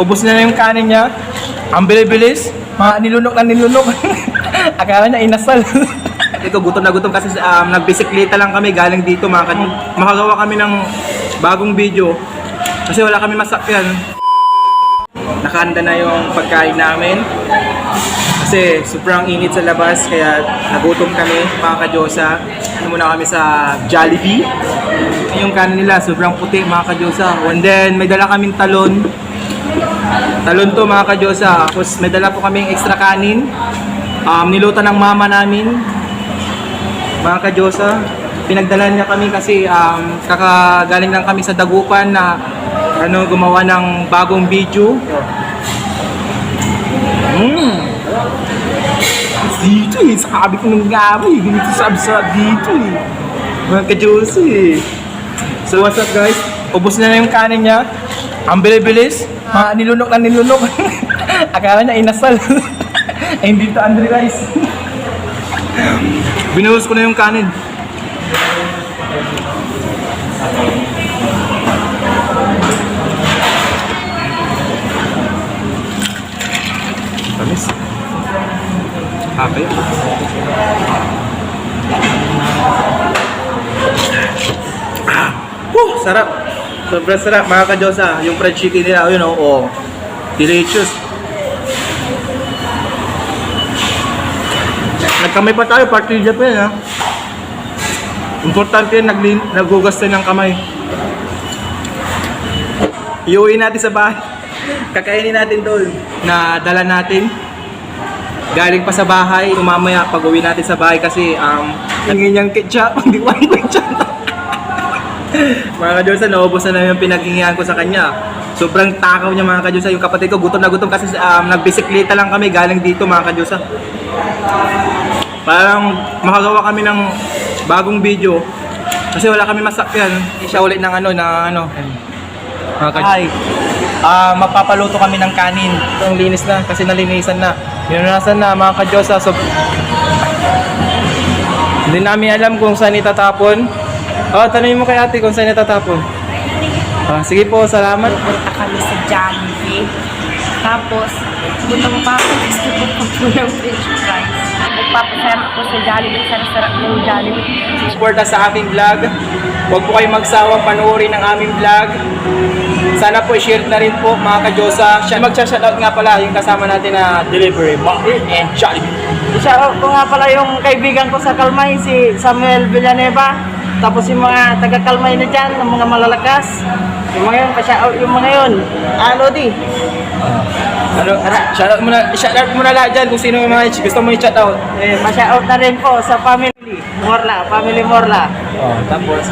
ubos na na yung kanin niya. Ang bilis-bilis. Mga nilunok na nilunok. Akala niya inasal. Ito, gutom na gutom kasi um, nagbisikleta lang kami galing dito. Mga makagawa kami ng bagong video. Kasi wala kami masakyan. Nakahanda na yung pagkain namin. Kasi sobrang init sa labas, kaya nagutom kami, mga kadyosa. Ano muna kami sa Jollibee. Yung kanin nila, sobrang puti, mga kadyosa. And then, may dala kaming talon. Talon to, mga kadyosa. Tapos, may dala po kaming extra kanin. Um, niluto ng mama namin. Mga kadyosa, pinagdalan niya kami kasi um, kakagaling lang kami sa Dagupan na ano, gumawa ng bagong video. Mm. Dito eh, sabi ko ng gabi, ganito sab-sab dito eh. Mga ka-Diyos eh. So what's up guys? Ubus na na yung kanin niya. Ang bilis-bilis. Mga nilunok na nilunok. Akala niya inasal. Ay hindi to Andre Rice. Binuhos ko na yung kanin. Tamis. Happy. Ah, whew, sarap. Sobrang sarap mga ka-Diyosa. Yung fried chicken nila, yun oh, oh. Delicious. Nagkamay pa tayo, partida pa yan ha. Importante yan, naglin, nagugas tayo ng kamay. Iuwi natin sa bahay. Kakainin natin doon na dala natin. Galing pa sa bahay, mamaya pag uwi natin sa bahay kasi um, nangin niyang ketchup, hindi ang ketchup. Mga kadyosa, naubos na namin yung pinaghingihan ko sa kanya. Sobrang takaw niya mga kadyosa. Yung kapatid ko, gutom na gutom kasi um, nagbisikleta lang kami galing dito mga kadyosa. Parang makagawa kami ng bagong video. Kasi wala kami masakyan. Siya ulit ng ano, na ano. Mga kadyosa. Ay, ah mapapaluto kami ng kanin. Ang linis na kasi nalinisan na. Pinunasan na mga kadyosa. So, hindi namin alam kung saan itatapon. Oh, tanongin mo kay ate kung saan itatapon. Ah, sige po, salamat. Punta kami sa Jollibee. Tapos, mo pa ako, gusto ko po po ng french fries. Magpapasarap po sa Jollibee, sarap-sarap ng Jollibee. Support us sa aming vlog. Huwag po kayong magsawang panoorin ang aming vlog. Sana po i-share na rin po mga kadyosa. Siya magsha-shoutout nga pala yung kasama natin na delivery, Martin and Jollibee. Shoutout ko nga pala yung kaibigan ko sa Kalmay, si Samuel Villanueva. Tapos yung mga taga-Kalmay na dyan, yung mga malalakas. Yung mga yun, pa-shoutout yung mga yun. Ah, Lodi. Ano, shoutout mo na, shoutout mo na lahat dyan kung sino yung mga gusto mo i-shoutout. Eh, pa-shoutout na rin po sa family. Morla, family Morla. Oh, tapos,